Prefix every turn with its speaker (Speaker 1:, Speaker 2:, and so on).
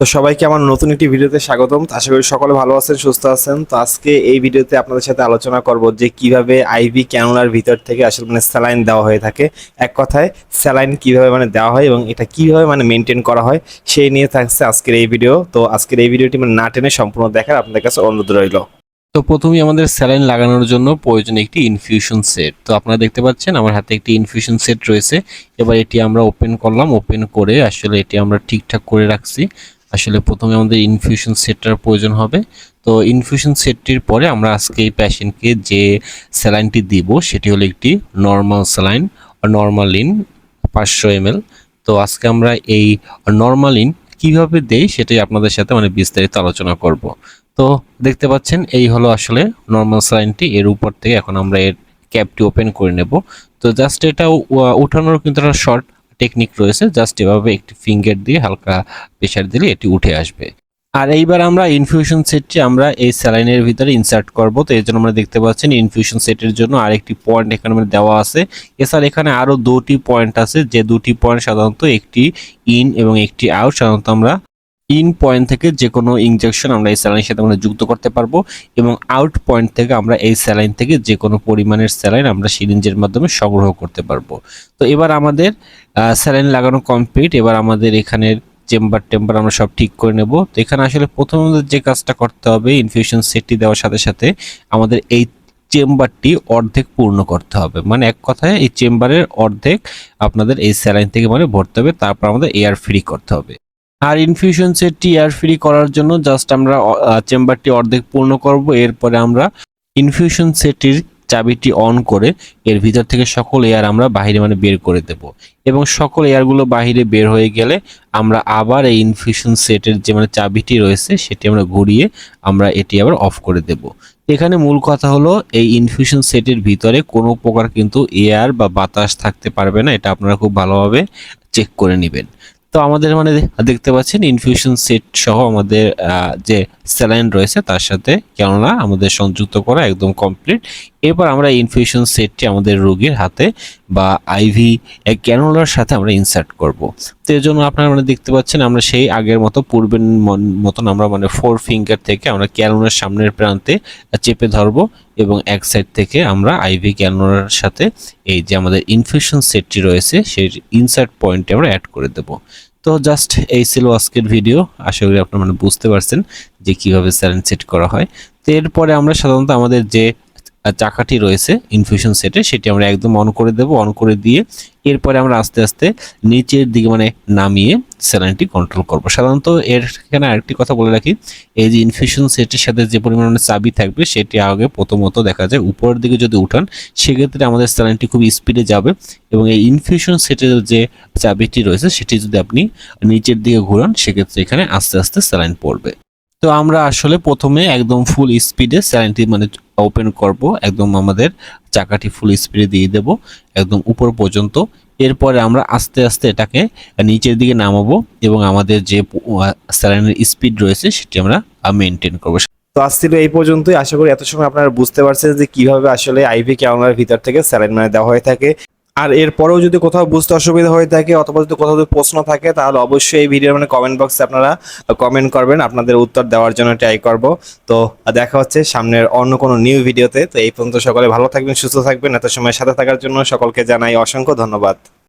Speaker 1: তো সবাইকে আমার নতুন একটি ভিডিওতে স্বাগতম। আশা করি সকলে ভালো আছেন, সুস্থ আছেন। তো আজকে এই ভিডিওতে আপনাদের সাথে আলোচনা করব যে কীভাবে আইভি ক্যানুলার ভিতর থেকে আসলে মানে স্যালাইন দেওয়া হয়ে থাকে। এক কথায়, স্যালাইন কীভাবে মানে দেওয়া হয় এবং এটা কীভাবে মানে মেনটেন করা হয়, সেই নিয়ে থাকছে আজকের এই ভিডিও। তো আজকের এই ভিডিওটি মানে না টেনে সম্পূর্ণ দেখার আপনাদের কাছে অনুরোধ রইল।
Speaker 2: তো প্রথমেই আমাদের স্যালাইন লাগানোর জন্য প্রয়োজন একটি ইনফিউশন সেট তো আপনারা দেখতে পাচ্ছেন, আমার হাতে একটি ইনফিউশন সেট রয়েছে। এবার এটি আমরা ওপেন করলাম। ওপেন করে আসলে এটি আমরা ঠিকঠাক করে রাখছি। আসলে প্রথমে আমাদের ইনফিউশন সেটটার প্রয়োজন হবে। তো ইনফিউশন সেটটির পরে আমরা আজকে এই প্যাশেন্টকে যে স্যালাইনটি দিব, সেটি হলো একটি নর্মাল স্যালাইন নর্মালিন পাঁচশো এমএল তো আজকে আমরা এই নর্মালিন কীভাবে দেই সেটাই আপনাদের সাথে মানে বিস্তারিত আলোচনা করব। তো দেখতে পাচ্ছেন, এই হলো আসলে নর্মাল স্যালাইনটি এর উপর থেকে এখন আমরা এর ক্যাপটি ওপেন করে নেব। তো জাস্ট এটা উঠানোর কিন্তু একটা শর্ট টেকনিক রয়েছে জাস্ট এভাবে একটি ফিঙ্গার দিয়ে হালকা প্রেশার দিলে এটি উঠে আসবে। আর এইবার আমরা ইনফিউশন সেটটি আমরা এই স্যালাইনের ভিতরে ইনসার্ট করব। তো এই জন্য আমরা দেখতে পাচ্ছেন ইনফিউশন সেটের জন্য আরেকটি পয়েন্ট এখানে দেওয়া আছে। এছাড়া এখানে আরও দুটি পয়েন্ট আছে, যে দুটি পয়েন্ট সাধারণত একটি ইন এবং একটি আউট সাধারণত আমরা ইন পয়েন্ট থেকে যে কোনো ইনজেকশন আমরা এই স্যালাইনের সাথে আমরা যুক্ত করতে পারব এবং আউট পয়েন্ট থেকে আমরা এই স্যালাইন থেকে যে কোনো পরিমাণের স্যালাইন আমরা সিরিঞ্জের মাধ্যমে সংগ্রহ করতে পারব। তো এবার আমাদের স্যালাইন লাগানো কমপ্লিট এবার আমাদের এখানের চেম্বার টেম্বার আমরা সব ঠিক করে নেব। তো এখানে আসলে প্রথম যে কাজটা করতে হবে ইনফিউশন সেটটি দেওয়ার সাথে সাথে আমাদের এই চেম্বারটি অর্ধেক পূর্ণ করতে হবে। মানে এক কথায় এই চেম্বারের অর্ধেক আপনাদের এই স্যালাইন থেকে মানে ভরতে হবে, তারপর আমাদের এয়ার ফ্রি করতে হবে। আর ইনফিউশন সেটটি এয়ার ফ্রি করার জন্য জাস্ট আমরা চেম্বারটি অর্ধেক পূর্ণ করব, এরপরে আমরা ইনফিউশন সেটটির চাবিটি অন করে এর ভিতর থেকে সকল এয়ার আমরা বাইরে মানে বের করে দেব। এবং সকল এয়ারগুলো বাইরে বের হয়ে গেলে আমরা আবার এই ইনফিউশন সেটের যে মানে চাবিটি রয়েছে, সেটি আমরা ঘুরিয়ে আমরা এটি আবার অফ করে দেব। এখানে মূল কথা হলো, এই ইনফিউশন সেটের ভিতরে কোনো প্রকার কিন্তু এয়ার বা বাতাস থাকতে পারবে না, এটা আপনারা খুব ভালোভাবে চেক করে নেবেন। তো আমাদের মানে দেখতে পাচ্ছেন ইনফিউশন সেট সহ আমাদের যে স্যালাইন রয়েছে, তার সাথে কেননা আমাদের সংযুক্ত করা একদম কমপ্লিট এবার আমরা ইনফিউশন সেটটি আমাদের রোগীর হাতে বা আইভি ক্যানোলার সাথে আমরা ইনসার্ট করব। তো এর জন্য আপনারা মানে দেখতে পাচ্ছেন আমরা সেই আগের মতো পূর্বের মতন আমরা মানে ফোর ফিঙ্গার থেকে আমরা ক্যানোলার সামনের প্রান্তে চেপে ধরবো এবং এক সাইড থেকে আমরা আইভি ক্যানোলার সাথে এই যে আমাদের ইনফিউশন সেটটি রয়েছে সেই ইনসার্ট পয়েন্টে আমরা অ্যাড করে দেব। তো জাস্ট এই ছিল আজকের ভিডিও আশা করি আপনারা মানে বুঝতে পারছেন যে কীভাবে স্যালেন সেট করা হয়। তো এরপরে আমরা সাধারণত আমাদের যে চাকাটি রয়েছে ইনফিউশন সেটে সেটি আমরা একদম অন করে দেব অন করে দিয়ে এরপরে আমরা আস্তে আস্তে নিচের দিকে মানে নামিয়ে স্যালাইনটি কন্ট্রোল করব। সাধারণত এর এখানে আরেকটি কথা বলে রাখি, এই যে ইনফিউশন সেটের সাথে যে পরিমাণে চাবি থাকবে, সেটি আগে প্রথমত দেখা যায় উপরের দিকে যদি উঠান, সেক্ষেত্রে আমাদের স্যালাইনটি খুব স্পিডে যাবে এবং এই ইনফিউশন সেটের যে চাবিটি রয়েছে, সেটি যদি আপনি নিচের দিকে ঘোরান, সেক্ষেত্রে এখানে আস্তে আস্তে স্যালাইন পড়বে। তো আমরা আসলে প্রথমে একদম ফুল স্পিডে স্যালাইনটি মানে ওপেন করব, একদম আমাদের চাকাটি ফুল স্পিডে দিয়ে দেব, একদম উপর পর্যন্ত। এরপরে আমরা আস্তে আস্তে এটাকে নিচের দিকে নামাবো এবং আমাদের যে স্যালাইনের স্পিড রয়েছে সেটি আমরা মেনটেন করব।
Speaker 1: তো আজ এই পর্যন্তই। আশা করি এত সময় আপনারা বুঝতে পারছেন যে কীভাবে আসলে আইভি ক্যামেরার ভিতর থেকে স্যালাইন মানে দেওয়া হয়ে থাকে। আর এরপরেও যদি কোথাও বুঝতে অসুবিধা হয়ে থাকে অথবা যদি কোথাও যদি প্রশ্ন থাকে, তাহলে অবশ্যই এই ভিডিওর মানে কমেন্ট বক্সে আপনারা কমেন্ট করবেন। আপনাদের উত্তর দেওয়ার জন্য ট্রাই করব। তো দেখা হচ্ছে সামনের অন্য কোনো নিউ ভিডিওতে তো এই পর্যন্ত সকলে ভালো থাকবেন, সুস্থ থাকবেন। এত সময় সাথে থাকার জন্য সকলকে জানাই অসংখ্য ধন্যবাদ।